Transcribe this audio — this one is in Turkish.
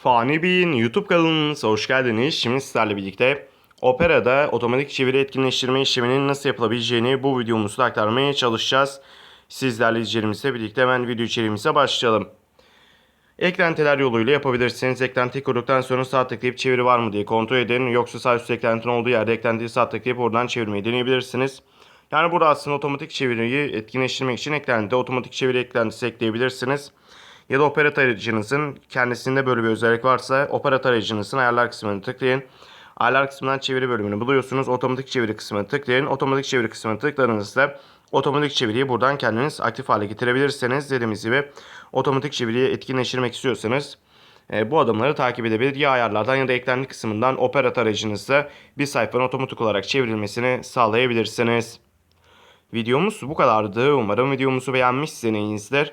Fani Bey'in YouTube kanalımıza hoş geldiniz. Şimdi sizlerle birlikte Opera'da otomatik çeviri etkinleştirme işleminin nasıl yapılabileceğini bu videomuzda aktarmaya çalışacağız. Sizlerle izleyicilerimizle birlikte hemen video içeriğimize başlayalım. Eklentiler yoluyla yapabilirsiniz. Eklenti kurduktan sonra sağ tıklayıp çeviri var mı diye kontrol edin. Yoksa sağ üstte eklentinin olduğu yerde eklentiyi sağ tıklayıp oradan çevirmeyi deneyebilirsiniz. Yani burada aslında otomatik çeviriyi etkinleştirmek için eklentide otomatik çeviri eklentisi ekleyebilirsiniz. Ya da Opera tarayıcınızın kendisinde böyle bir özellik varsa Opera tarayıcınızın ayarlar kısmını tıklayın. Ayarlar kısmından çeviri bölümünü buluyorsunuz. Otomatik çeviri kısmını tıklayın. Otomatik çeviri kısmını tıkladığınızda otomatik çeviriyi buradan kendiniz aktif hale getirebilirsiniz. Dediğimiz gibi otomatik çeviriyi etkinleştirmek istiyorsanız e, bu adımları takip edebilir. Ya ayarlardan ya da eklenti kısmından Opera tarayıcınızda bir sayfanın otomatik olarak çevrilmesini sağlayabilirsiniz. Videomuz bu kadardı. Umarım videomuzu beğenmişsinizdir.